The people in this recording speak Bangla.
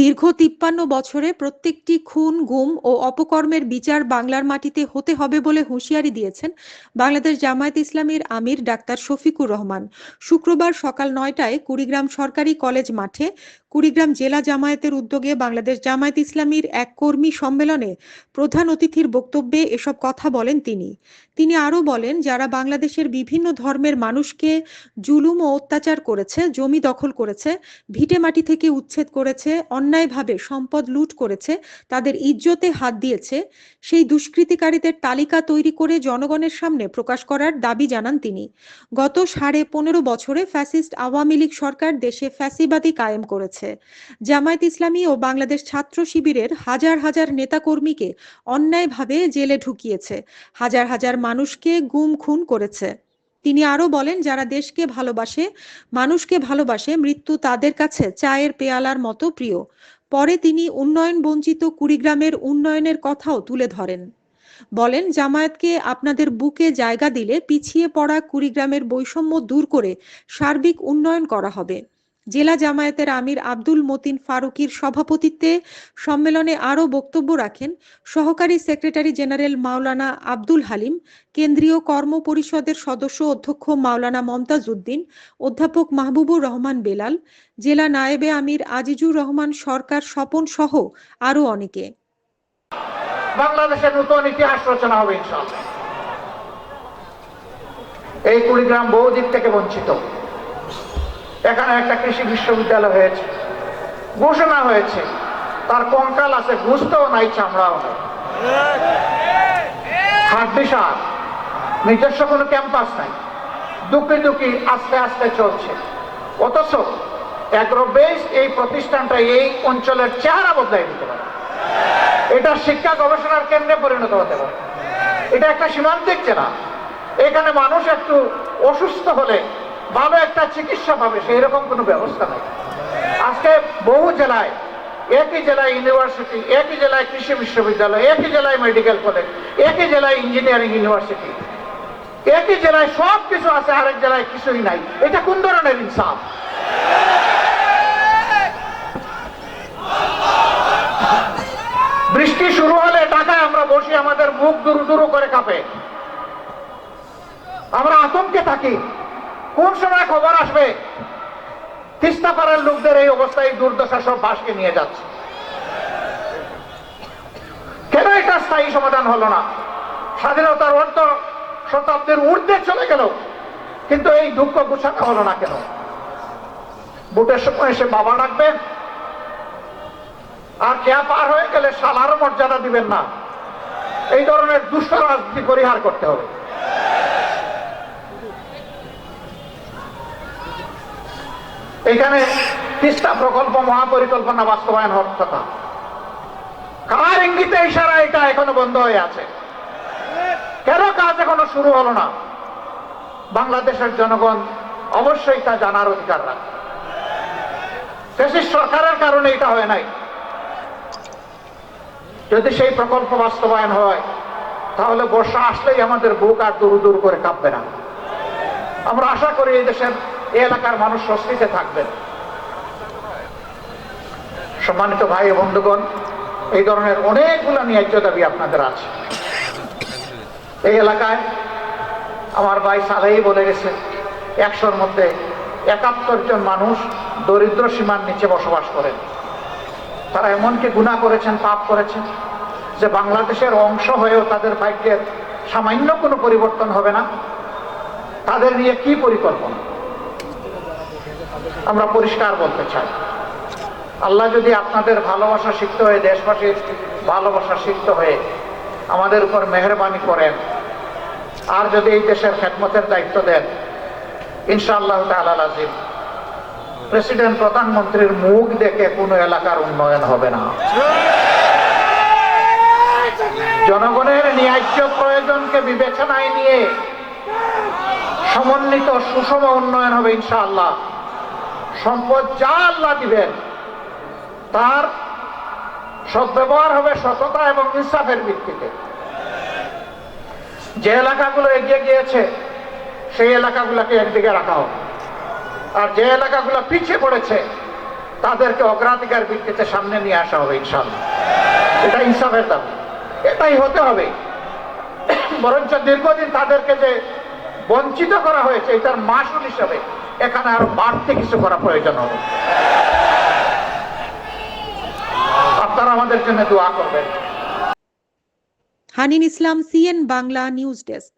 দীর্ঘ তিপ্পান্ন বছরে প্রত্যেকটি খুন, গুম ও অপকর্মের বিচার বাংলার মাটিতে হতে হবে বলে হুঁশিয়ারি দিয়েছেন বাংলাদেশ জামায়াত ইসলামীর আমির ডাক্তার শফিকুর রহমান। শুক্রবার সকাল নয়টায় কুড়িগ্রাম সরকারি কলেজ মাঠে কুড়িগ্রাম জেলা জামায়াতের উদ্যোগে বাংলাদেশ জামায়াত ইসলামীর এক কর্মী সম্মেলনে প্রধান অতিথির বক্তব্যে এসব কথা বলেন তিনি। তিনি আরও বলেন, যারা বাংলাদেশের বিভিন্ন ধর্মের মানুষকে জুলুম ও অত্যাচার করেছে, জমি দখল করেছে, ভিটে মাটি থেকে উচ্ছেদ করেছে অন্যায়ভাবে সম্পদ লুট করেছে, তাদের ইজ্জতে হাত দিয়েছে, সেই দুষ্কৃতিকারীদের তালিকা তৈরি করে জনগণের সামনে প্রকাশ করার দাবি জানান তিনি। গত সাড়ে পনেরো বছরে ফ্যাসিস্ট আওয়ামী লীগ সরকার দেশে ফ্যাসিবাদী কায়েম করেছে। জামায়াত ইসলামী ও বাংলাদেশ ছাত্র শিবিরের হাজার হাজার নেতাকর্মীকে অন্যায়ভাবে জেলে ঢুকিয়েছে, হাজার হাজার মানুষকে গুম খুন করেছে। তিনি আরও বলেন, যারা দেশকে ভালোবাসে, মানুষকে ভালোবাসে, মৃত্যু তাদের কাছে চায়ের পেয়ালার মতো প্রিয়। পরে তিনি উন্নয়ন বঞ্চিত কুড়িগ্রামের উন্নয়নের কথাও তুলে ধরেন। বলেন, জামায়াতকে আপনাদের বুকে জায়গা দিলে পিছিয়ে পড়া কুড়িগ্রামের বৈষম্য দূর করে সার্বিক উন্নয়ন করা হবে। জেলা জামায়াতের আমির আব্দুল মতিন ফারুকির সভাপতিত্বে সম্মেলনে আরও বক্তব্য রাখেন সহকারী সেক্রেটারি জেনারেল মাওলানা আব্দুল হালিম, কেন্দ্রীয় কর্ম পরিষদের সদস্য অধ্যক্ষ মাওলানা মমতাজ উদ্দিন অধ্যাপক মাহবুবুর রহমান বেলাল, জেলা নায়েবে আমির আজিজুর রহমান সরকার স্বপন সহ আরও অনেকে। বাংলাদেশের নতুন ইতিহাস রচনা হবে, ইনশাআল্লাহ। এই কুড়িগ্রাম বহু দিক থেকে বঞ্চিত। এখানে একটা কৃষি বিশ্ববিদ্যালয় হয়েছে। ঘোষণা হয়েছে। তার কঙ্কাল আছে, বুঝতেও নাই চামড়াও নাই। নিজস্ব কোনো ক্যাম্পাস নাই। দুঃখী দুঃখী আস্তে আস্তে চলছে। অথচ অ্যাগ্রোবেস এই প্রতিষ্ঠানটা এই অঞ্চলের চেহারা বদলাই দিতে পারে। এটা শিক্ষা গবেষণার কেন্দ্রে পরিণত হতে পারে। এটা একটা সীমান্তিক জেলা। এখানে মানুষ একটু অসুস্থ হলে ভালো একটা চিকিৎসা পাবে সেই রকম কোনো ব্যবস্থা নেই। আজকে বহু জেলায়, একই জেলায় ইউনিভার্সিটি, একই জেলায় কৃষি বিশ্ববিদ্যালয়, একই জেলায় মেডিকেল কলেজ, একই জেলায় ইঞ্জিনিয়ারিং ইউনিভার্সিটি, একই জেলায় সব কিছু আছে, আরেক জেলায় কিছুই নাই। এটা কোন ধরনের ইনসাফ? বৃষ্টি শুরু হলে ঢাকায় আমরা বসি, আমাদের মুখ দুরু দুরু করে কাঁপে। আমরা আতঙ্কে থাকি। কোন সময় খবর আসবে? তিস্তা পাড়ার লোকদের এই অবস্থায় দুর্দশা সব বাসকে নিয়ে যাচ্ছে। কেন এটা স্থায়ী সমাধান হলো না? স্বাধীনতার অর্থ শতাব্দীর ঊর্ধ্বে চলে গেল, কিন্তু এই দুঃখ গুছানো হলো না কেন? বুটের সময় এসে বাবা ডাকবেন আর কেয়া পার হয়ে গেলে সালারও মর্যাদা দিবেন না। এই ধরনের দুষ্ট রাজনীতি পরিহার করতে হবে। এখানে তিস্তা প্রকল্প মহাপরিকল্পনা বাস্তবায়ন হওয়ার কথা। কার ইঙ্গিতে ইশারা এটা এখনও বন্ধ হয়ে আছে? কেন কাজ এখনও শুরু হলো না? বাংলাদেশের জনগণ অবশ্যই তা জানার অধিকার রাখে। ফেসিস সরকারের কারণে এটা হয় নাই। যদি সেই প্রকল্প বাস্তবায়ন হয়, তাহলে বর্ষা আসলেই আমাদের বুক আর দূর দূর করে কাঁপবে না। আমরা আশা করি এই দেশের এলাকার মানুষ স্বস্তিতে থাকবেন। সম্মানিত ভাই বন্ধুগণ, এই ধরনের অনেকগুলো ন্যায্য দাবি আপনাদের আছে। এই এলাকায় আমার ভাই সালেই বলে গেছে, একশোর মধ্যে একাত্তর জন মানুষ দরিদ্র সীমার নিচে বসবাস করেন। তারা এমনকি গুণা করেছেন, পাপ করেছেন যে বাংলাদেশের অংশ হয়েও তাদের ভাগ্যের সামান্য কোনো পরিবর্তন হবে না। তাদের নিয়ে কি পরিকল্পনা? আমরা পরিষ্কার বলতে চাই। আল্লাহ যদি আপনাদের ভালোবাসা শিখতে হয়ে, দেশবাসীর ভালোবাসা শিখতে হয়ে আমাদের উপর মেহরবানি করেন, আর যদি এই দেশের খেদমতের দায়িত্ব দেন, ইনশাআল্লাহ তাআলা আজিম। প্রেসিডেন্ট, প্রধানমন্ত্রীর মুখ দেখে কোনো এলাকার উন্নয়ন হবে না। জনগণের ন্যায্য প্রয়োজনকে বিবেচনায় নিয়ে সমন্বিত সুষম উন্নয়ন হবে ইনশাআল্লাহ। সম্পদ যা আল্লাহ দিবেন তার সদ্ব্যবহার হবে সততা এবং ইনসাফের ভিত্তিতে। যে এলাকাগুলো এগিয়ে গিয়েছে, সেই এলাকাগুলোকে একদিকে রাখা হবে আর যে এলাকাগুলো পিছিয়ে পড়েছে, তাদেরকে অগ্রাধিকার ভিত্তিতে সামনে নিয়ে আসা হবে ইনশাল্লাহ এটা ইনসাফের দাবি। এটাই হতে হবে। বরঞ্চ দীর্ঘদিন তাদেরকে যে বঞ্চিত করা হয়েছে এটার মাসুল হিসাবে। এখানে আরও বাড়তে কিছু করা প্রয়োজন হবে। আপনারা আমাদের জন্য দোয়া করবেন। Hanin Islam, C N Bangla news desk.